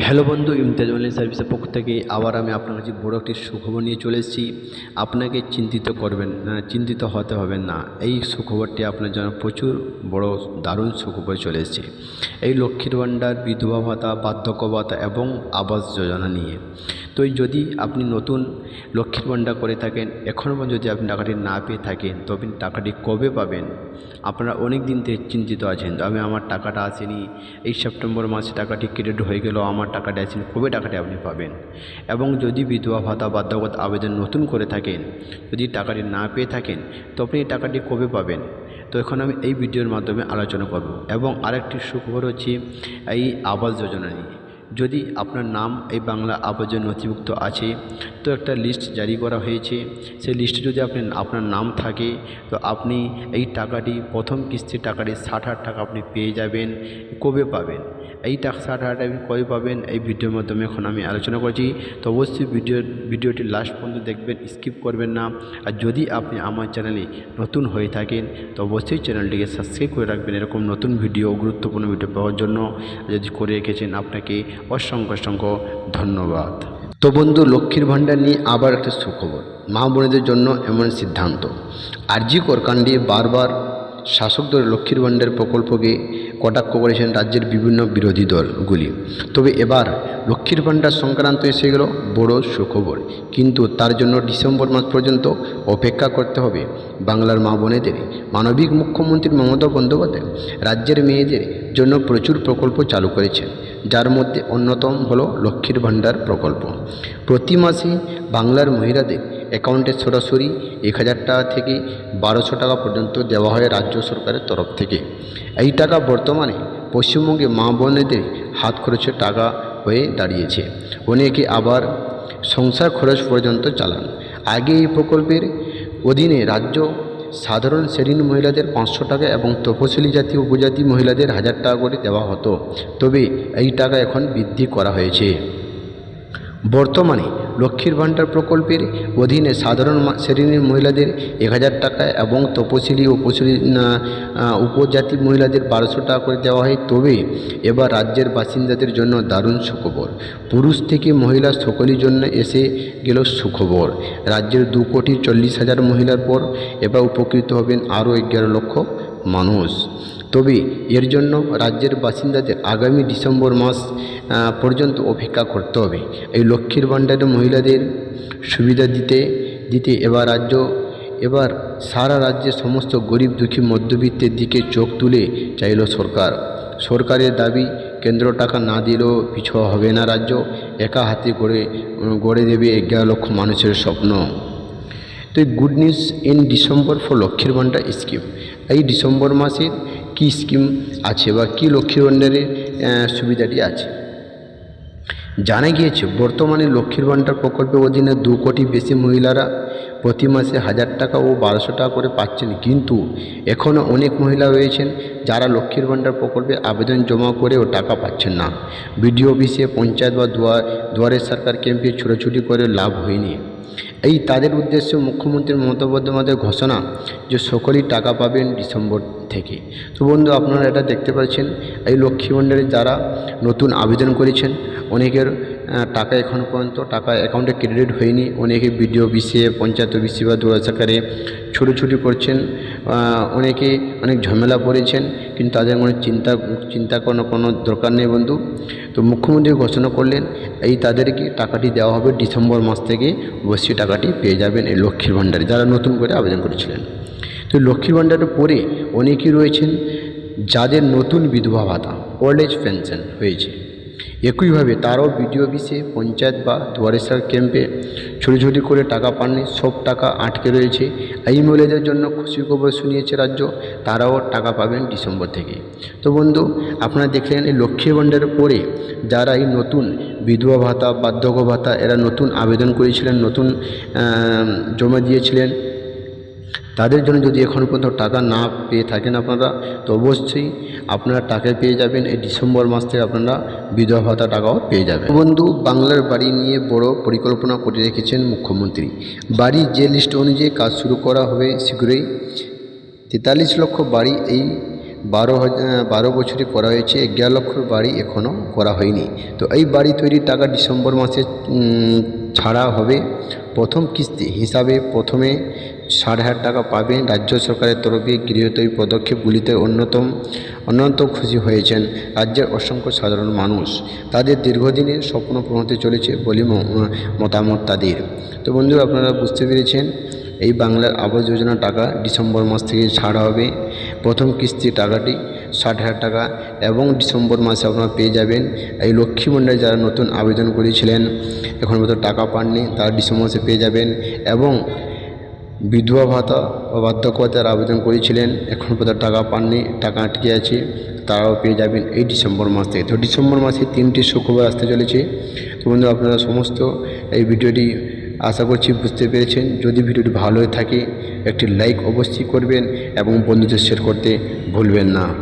Hello বন্ধু, Imtiaz online সার্ভিসের পক্ষ থেকে আবার আমি আপনার কাছে বড় একটি সুখবর নিয়ে চলে এসেছি। আপনাকে চিন্তিত করবেন না, চিন্তিত হতে হবে না। এই সুখবরটি আপনার জন্য প্রচুর বড় দারুণ সুখবর চলে এসেছে। এই লক্ষ্মীর ভাণ্ডার, বিধবা ভাতা বার্ধক্য ভাতা এবং আবাস যোজনা নিয়ে। তো যদি আপনি নতুন লক্ষ্মীর ভাণ্ডার করে থাকেন, এখনও পর্যন্ত যদি আপনি টাকাটি না পেয়ে থাকেন তো আপনি টাকাটি কবে পাবেন? আপনারা অনেক দিন থেকে চিন্তিত আছেন। আমি আমার টাকাটা আসেনি। এই সেপ্টেম্বর মাসে টাকাটি ক্রেডিট হয়ে গেল, আমার টাকাটা আছেন কবে টাকাটি আপনি পাবেন? এবং যদি বিধবা ভাতা, বাধ্যগত আবেদন নতুন করে থাকেন, যদি টাকাটি না পেয়ে থাকেন, তো আপনি এই টাকাটি কবে পাবেন? তো এখন আমি এই ভিডিওর মাধ্যমে আলোচনা করব। এবং আরেকটি সুখবর হচ্ছে এই আবাস যোজনা নিয়ে। যদি আপনার নাম এই বাংলা আবাসে নথিভুক্ত আছে, তো একটা লিস্ট জারি করা হয়েছে। সেই লিস্টে যদি আপনি, আপনার নাম থাকে, তো আপনি এই টাকাটি প্রথম কিস্তির টাকাটি ষাট হাজার টাকা আপনি পেয়ে যাবেন। কবে পাবেন? এই টাকা ষাট হাজার টাকা কবে পাবেন? এই ভিডিওর মাধ্যমে এখন আমি আলোচনা করছি। তো অবশ্যই ভিডিও ভিডিওটি লাস্ট পর্যন্ত দেখবেন স্কিপ করবেন না। আর যদি আপনি আমার চ্যানেলে নতুন হয়ে থাকেন, তো অবশ্যই চ্যানেলটিকে সাবস্ক্রাইব করে রাখবেন এরকম নতুন ভিডিও গুরুত্বপূর্ণ ভিডিও পাওয়ার জন্য। যদি করে রেখেছেন আপনাকে অসংখ্য অসংখ্য ধন্যবাদ। তো বন্ধু, লক্ষ্মীর ভাণ্ডার নিয়ে আবার একটা সুখবর। মা বোনেদের জন্য এমন সিদ্ধান্ত। আরজি করকাণ্ডে বারবার শাসক দল লক্ষ্মীর ভাণ্ডার প্রকল্পকে কটাক্ষ করেছেন রাজ্যের বিভিন্ন বিরোধী দলগুলি। তবে এবার লক্ষ্মীর ভাণ্ডার সংক্রান্ত এসে গেল বড় সুখবর। কিন্তু তার জন্য ডিসেম্বর মাস পর্যন্ত অপেক্ষা করতে হবে। বাংলার মা বোনেদের, মানবিক মুখ্যমন্ত্রী মমতা বন্দ্যোপাধ্যায়, রাজ্যের মেয়েদের জন্য প্রচুর প্রকল্প চালু করেছেন। যার মধ্যে অন্যতম হল লক্ষ্মীর ভাণ্ডার প্রকল্প। প্রতি মাসে বাংলার মহিলাদের অ্যাকাউন্টে সরাসরি এক হাজার টাকা থেকে বারোশো টাকা পর্যন্ত দেওয়া হয় রাজ্য সরকারের তরফ থেকে। এই টাকা বর্তমানে পশ্চিমবঙ্গে মা বোনেদের হাত খরচের টাকা হয়ে দাঁড়িয়েছে। অনেকে আবার সংসার খরচ পর্যন্ত চালান। আগে এই প্রকল্পের অধীনে রাজ্য সাধারণ শ্রেণির মহিলাদের পাঁচশো টাকা এবং তপশিলি জাতি উপজাতি মহিলাদের হাজার টাকা করে দেওয়া হতো। তবে এই টাকা এখন বৃদ্ধি করা হয়েছে। বর্তমানে লক্ষ্মীর ভাণ্ডার প্রকল্পের অধীনে সাধারণ শ্রেণির মহিলাদের এক হাজার টাকা এবং তপশিলি উপশিলি উপজাতি মহিলাদের বারোশো টাকা করে দেওয়া হয়। তবে এবার রাজ্যের বাসিন্দাদের জন্য দারুণ সুখবর। পুরুষ থেকে মহিলা সকলের জন্য এসে গেল সুখবর। রাজ্যের দু কোটি চল্লিশ হাজার মহিলার পর এবার উপকৃত হবেন আরও এগারো লক্ষ মানুষ। তবে এর জন্য রাজ্যের বাসিন্দাদের আগামী ডিসেম্বর মাস পর্যন্ত অপেক্ষা করতে হবে। এই লক্ষ্মীর ভাণ্ডারে মহিলাদের সুবিধা দিতে দিতে এবার রাজ্য, এবার সারা রাজ্যের সমস্ত গরিব দুঃখী মধ্যবিত্তের দিকে চোখ তুলে চাইল সরকার। সরকারের দাবি, কেন্দ্র টাকা না দিলেও পিছু হবে না রাজ্য, একা হাতে করে গড়ে দেবে এগারো লক্ষ মানুষের স্বপ্ন। তো good news in December for লক্ষ্মীর ভাণ্ডার স্কিম এই ডিসেম্বর মাসের কী স্কিম আছে বা কী লক্ষ্মীর ভাণ্ডারের সুবিধাটি আছে? জানা গিয়েছে, বর্তমানে লক্ষ্মীর ভাণ্ডার প্রকল্পের অধীনে দু কোটি বেশি মহিলারা প্রতি মাসে হাজার টাকা ও বারোশো টাকা করে পাচ্ছেন। কিন্তু এখনও অনেক মহিলা রয়েছেন যারা লক্ষ্মীর ভাণ্ডার প্রকল্পে আবেদন জমা করেও টাকা পাচ্ছেন না। বিডিও অফিসে পঞ্চায়েত বা দুয়ার দুয়ারে সরকার ক্যাম্পে ছুটোছুটি করে লাভ হয়নি। এই তাদের উদ্দেশ্যে মুখ্যমন্ত্রী মমতা বন্দ্যোপাধ্যায়ের ঘোষণা যে সকলেই টাকা পাবেন ডিসেম্বর থেকে। তো বন্ধু, আপনারা এটা দেখতে পাচ্ছেন, এই লক্ষ্মী ভাণ্ডারে যারা নতুন আবেদন করেছেন, অনেকের টাকা এখনও পর্যন্ত, টাকা অ্যাকাউন্টে ক্রেডিট হয়নি, অনেকে বিডিও বিসিএ পঞ্চায়েত বিসি বা দুরাচাকারে ছুটোছুটি করছেন অনেকে অনেক ঝামেলা পড়েছেন, কিন্তু তাদের মনে চিন্তা চিন্তা কোনো কোনো দরকার নেই বন্ধু। তো মুখ্যমন্ত্রী ঘোষণা করলেন, এই তাদেরকে টাকাটি দেওয়া হবে ডিসেম্বর মাস থেকে অবশ্যই টাকাটি পেয়ে যাবেন এই লক্ষ্মীর ভাণ্ডারে। যারা নতুন করে আবেদন করেছিলেন। তো লক্ষ্মীর ভাণ্ডারের পরে অনেকেই রয়েছেন, যাদের নতুন বিধবা ভাতা ওল্ড এজ পেনশন হয়েছে। একইভাবে তারাও বিডিও অফিসে পঞ্চায়েত বা দুয়ারেশ্বর ক্যাম্পে ছোটো ছোটো করে টাকা পাননি, সব টাকা আটকে রয়েছে। এই মহিলাদের জন্য খুশি খবর শুনিয়েছে রাজ্য, তারাও টাকা পাবেন ডিসেম্বর থেকে। তো বন্ধু, আপনারা দেখলেন এই লক্ষ্মী ভাণ্ডারের পরে যারা এই নতুন বিধবা ভাতা, বার্ধক্য ভাতা, এরা নতুন আবেদন করেছিলেন, নতুন জমা দিয়েছিলেন তাদের জন্য যদি এখনও পর্যন্ত টাকা না পেয়ে থাকেন আপনারা, তো অবশ্যই আপনারা টাকা পেয়ে যাবেন। এই ডিসেম্বর মাস থেকে আপনারা বিধবা ভাতা টাকাও পেয়ে যাবেন। বন্ধু, বাংলার বাড়ি নিয়ে বড় পরিকল্পনা করে রেখেছেন মুখ্যমন্ত্রী। বাড়ির যে লিস্ট অনুযায়ী কাজ শুরু করা হবে শীঘ্রই, তেতাল্লিশ লক্ষ বাড়ি এই বারো হাজার বারো বছরে করা হয়েছে, এগারো লক্ষর বাড়ি এখনও করা হয়নি। তো এই বাড়ি তৈরির টাকা ডিসেম্বর মাসে ছাড়া হবে। প্রথম কিস্তি হিসাবে প্রথমে ষাট হাজার টাকা পাবেন। রাজ্য সরকারের তরফে গৃহীত এই পদক্ষেপগুলিতে অন্যতম অন্যতম খুশি হয়েছেন রাজ্যের অসংখ্য সাধারণ মানুষ। তাদের দীর্ঘদিনের স্বপ্ন পূরণ হতে চলেছে বলে মতামত তাদের। তো বন্ধু আপনারা বুঝতে পেরেছেন, এই বাংলার আবাস যোজনা টাকা ডিসেম্বর মাস থেকে ছাড়া হবে। প্রথম কিস্তি টাকাটি ষাট হাজার টাকা এবং ডিসেম্বর মাসে আপনারা পেয়ে যাবেন। এই লক্ষ্মী যারা নতুন আবেদন করেছিলেন এখন পর্যন্ত টাকা পাননি, তারা ডিসেম্বর মাসে পেয়ে যাবেন এবং বিধবা ভাতা ও বার্ধক্য ভাতার আবেদন করেছিলেন এখন পর্যন্ত টাকা পাননি, টাকা আটকে আছে, তারাও পেয়ে যাবেন এই ডিসেম্বর মাস থেকে। তো ডিসেম্বর মাসে তিনটি সুখবর আসতে চলেছে। তো বন্ধু আপনারা সমস্ত এই ভিডিওটি আশা করছি বুঝতে পেরেছেন। যদি ভিডিওটি ভালো হয়ে থাকে, একটি লাইক অবশ্যই করবেন এবং বন্ধুদের শেয়ার করতে ভুলবেন না।